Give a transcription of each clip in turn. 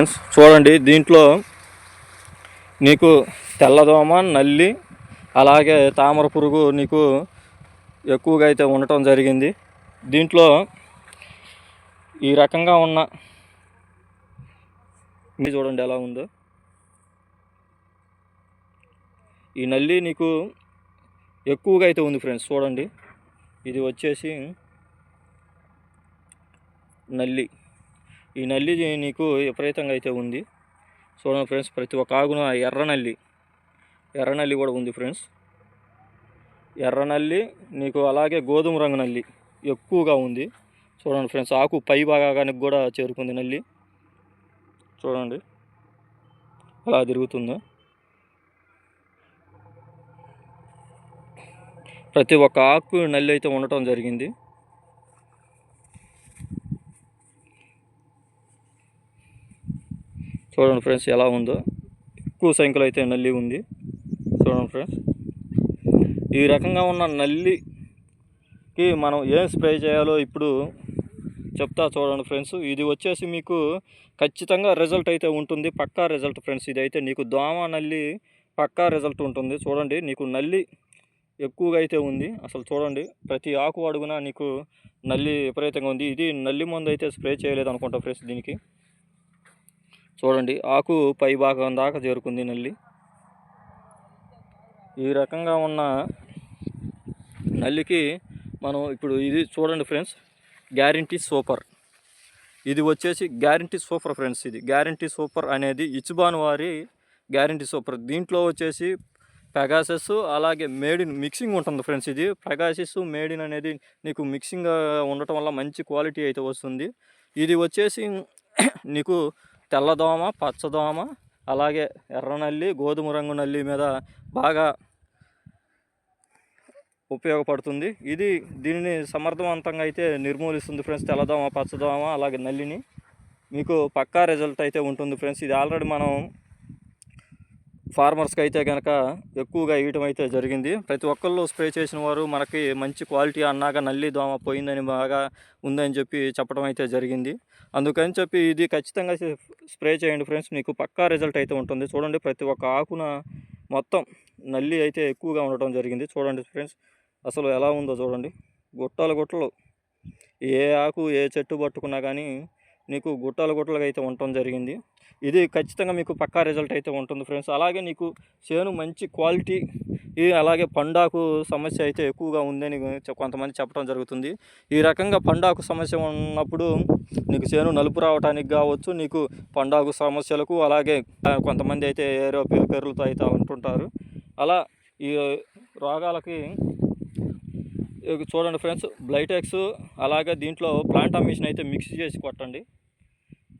Friends చూడండి దీంట్లో నీకు తెల్లదోమ నల్లి అలాగే తామర పురుగు నీకు ఎక్కువగా అయితే ఉండటం జరిగింది. దీంట్లో ఈ రకంగా ఉన్న మీరు చూడండి ఎలా ఉందో. ఈ నల్లి నీకు ఎక్కువగా అయితే ఉంది ఫ్రెండ్స్ చూడండి. ఇది వచ్చేసి నల్లి. ఈ నల్లి నీకు విపరీతంగా అయితే ఉంది. చూడండి ఫ్రెండ్స్ ప్రతి ఒక్క ఆగున ఎర్ర నల్లి. ఎర్ర నల్లి కూడా ఉంది ఫ్రెండ్స్. ఎర్ర నల్లి నీకు అలాగే గోధుమ రంగు నల్లి ఎక్కువగా ఉంది. చూడండి ఫ్రెండ్స్ ఆకు పై భాగానికి కూడా చేరుకుంది నల్లి. చూడండి అలా తిరుగుతుందా. ప్రతి ఒక్క ఆకు నల్లి అయితే ఉండటం జరిగింది. చూడండి ఫ్రెండ్స్ ఎలా ఉందో. ఎక్కువ సంఖ్యలో అయితే నల్లి ఉంది. చూడండి ఫ్రెండ్స్. ఈ రకంగా ఉన్న నల్లికి మనం ఏం స్ప్రే చేయాలో ఇప్పుడు చెప్తా చూడండి ఫ్రెండ్స్. ఇది వచ్చేసి మీకు ఖచ్చితంగా రిజల్ట్ అయితే ఉంటుంది. పక్కా రిజల్ట్ ఫ్రెండ్స్. ఇది అయితే నీకు దోమ నల్లి పక్కా రిజల్ట్ ఉంటుంది. చూడండి నీకు నల్లి ఎక్కువగా అయితే ఉంది. అసలు చూడండి ప్రతి ఆకు అడుగున నీకు నల్లి విపరీతంగా ఉంది. ఇది నల్లి మందు అయితే స్ప్రే చేయలేదు అనుకుంటా ఫ్రెండ్స్ దీనికి. చూడండి ఆకు పై భాగం దాకా చేరుకుంది నల్లి. ఈ రకంగా ఉన్న నల్లికి మనం ఇప్పుడు ఇది చూడండి ఫ్రెండ్స్ గ్యారంటీ సూపర్. ఇది వచ్చేసి గ్యారంటీ సూపర్ ఫ్రెండ్స్ ఇది. గ్యారంటీ సూపర్ అనేది ఇచ్బాన్ వారి గ్యారంటీ సూపర్. దీంట్లో వచ్చేసి పెగాసెస్ అలాగే మేడిన్ మిక్సింగ్ ఉంటుంది ఫ్రెండ్స్ ఇది. పెగాసిస్ మేడిన్ అనేది నీకు మిక్సింగ్ ఉండటం వల్ల మంచి క్వాలిటీ అయితే వస్తుంది. ఇది వచ్చేసి నీకు తెల్లదోమ పచ్చదోమ అలాగే ఎర్ర నల్లి గోధుమ రంగు నల్లి మీద బాగా ఉపయోగపడుతుంది. ఇది దీనిని సమర్థవంతంగా అయితే నిర్మూలిస్తుంది ఫ్రెండ్స్ తెల్లదోమ పచ్చదోమ అలాగే నల్లిని. మీకు పక్కా రిజల్ట్ అయితే ఉంటుంది ఫ్రెండ్స్. ఇది ఆల్రెడీ మనం ఫార్మర్స్కి అయితే కనుక ఎక్కువగా వేయటం అయితే జరిగింది. ప్రతి ఒక్కళ్ళు స్ప్రే చేసిన వారు మనకి మంచి క్వాలిటీ అన్నాక నల్లి దోమ పోయిందని బాగా ఉందని చెప్పి చెప్పడం అయితే జరిగింది. అందుకని చెప్పి ఇది ఖచ్చితంగా స్ప్రే చేయండి ఫ్రెండ్స్. మీకు పక్కా రిజల్ట్ అయితే ఉంటుంది. చూడండి ప్రతి ఒక్క ఆకున మొత్తం నల్లి అయితే ఎక్కువగా ఉండటం జరిగింది. చూడండి ఫ్రెండ్స్ అసలు ఎలా ఉందో చూడండి. గుట్టలు గుట్టలు. ఏ ఆకు ఏ చెట్టు పట్టుకున్నా కానీ నీకు గుట్టలు గుట్టలుగా అయితే ఉండటం జరిగింది. ఇది ఖచ్చితంగా మీకు పక్కా రిజల్ట్ అయితే ఉంటుంది ఫ్రెండ్స్. అలాగే నీకు చేను మంచి క్వాలిటీ ఈ అలాగే పండాకు సమస్య అయితే ఎక్కువగా ఉందని కొంతమంది చెప్పడం జరుగుతుంది. ఈ రకంగా పండాకు సమస్య ఉన్నప్పుడు నీకు చేను నలుపు రావడానికి కావచ్చు నీకు పండాకు సమస్యలకు అలాగే కొంతమంది అయితే ఏరో పేర్లతో అయితే ఉంటుంటారు. అలా ఈ రోగాలకి చూడండి ఫ్రెండ్స్ బ్లైటెక్స్ అలాగే దీంట్లో ప్లాంటామేషన్ అయితే మిక్స్ చేసి కొట్టండి.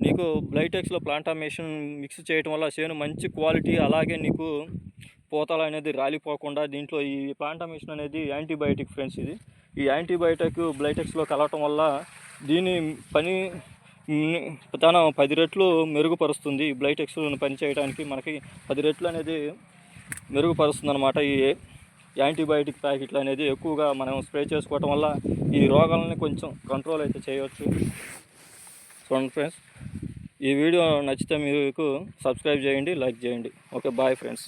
నీకు బ్లైటెక్స్లో ప్లాంటామేషన్ మిక్స్ చేయడం వల్ల చేను మంచి క్వాలిటీ అలాగే నీకు పూతలు అనేది రాలిపోకుండా దీంట్లో ఈ ప్లాంటామేషన్ అనేది యాంటీబయాటిక్ ఫ్రెండ్స్ ఇది. ఈ యాంటీబయాటిక్ బ్లైటెక్స్లో కలవటం వల్ల దీని పని తన పది రెట్లు మెరుగుపరుస్తుంది. ఈ బ్లైటెక్స్ పని చేయడానికి మనకి పది రెట్లు అనేది మెరుగుపరుస్తుంది అనమాట ఈ యాంటీబయాటిక్ ప్యాకెట్లు అనేది ఎక్కువగా మనం స్ప్రే చేసుకోవటం వల్ల ఈ రోగాలని కొంచెం కంట్రోల్ అయితే చేయవచ్చు. చూడండి ఫ్రెండ్స్. ఈ వీడియో నచ్చితే మీకు సబ్స్క్రైబ్ చేయండి లైక్ చేయండి. Okay bye friends.